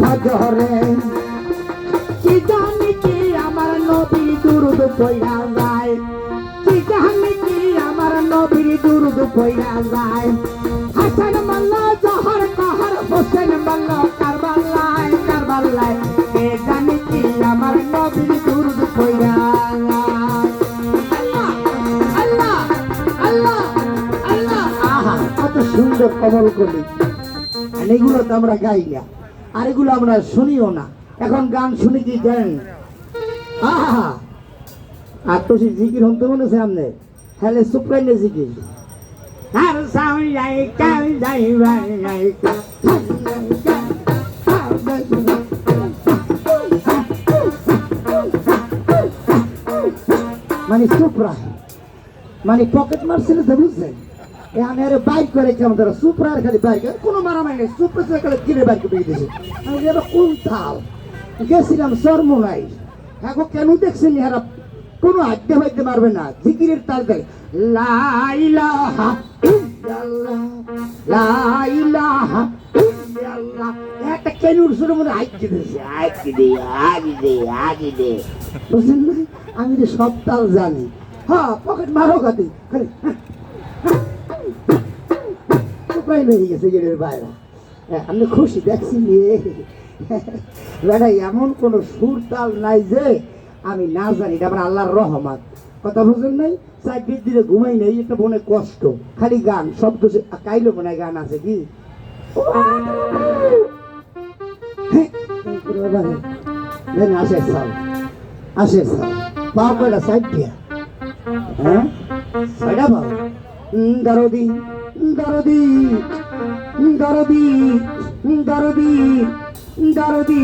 ফজরে কি জানি কি আমার নবীর দুরুদ পইরা যায়? কি জানি কি আমার নবীর দুরুদ পইরা যায়? হাসান মাল্লা, জহর কাহার, হোসেন মাল্লা, কারবালায় কে জানি কি আমার দুরুদ কত সুন্দর কমল কলি আর এগুলো তো আমরা গাই আর এগুলো আমরা শুনিও না। এখন গান শুনি কি জানেন? আহা! আর তো সে জিকির হতে মনে আছে আপনি হ্যালে সুপ্রাইনে জিকির। আর সাউন্ড বাই যাই মানে সুপ্রা মানে পকেট মারছিল তো বুঝছেন? এ আমি আরে বাইক করে কেমন ধরো সুপ্রা আর খালি বাইক। কোনো মারামারি নেই। সুপ্রা খালি কিনে বাইক পেয়ে আমি এবার কোন থাল? গেছিলাম সরমোনাই এখন কেন দেখছেন এরা? কোনো আড্ডা পারবে না। জিকিরের তাল দেয় লাইলাহা একটা শুনে মনে আগে আমি সব তাল জানি। হ্যাঁ পকেট মারো কাতি খালি গেছে বাইরে। হ্যাঁ, আমি খুশি দেখছি নিয়ে বেটা এমন কোনো সুর তাল নাই যে আমি না জানি আমার আল্লাহর রহমান কথা বুঝলেন নাই? সাইড দিলে ঘুমাই নেই এটা মনে কষ্ট। খালি গান শব্দ কাইলো মনে গান আছে কি? আসে সাল আসে সাল পাও কয়টা? সাইড দিয়া হ্যাঁ? ছয়টা পাও? দরদি দরদি দরদি দরদি দরদি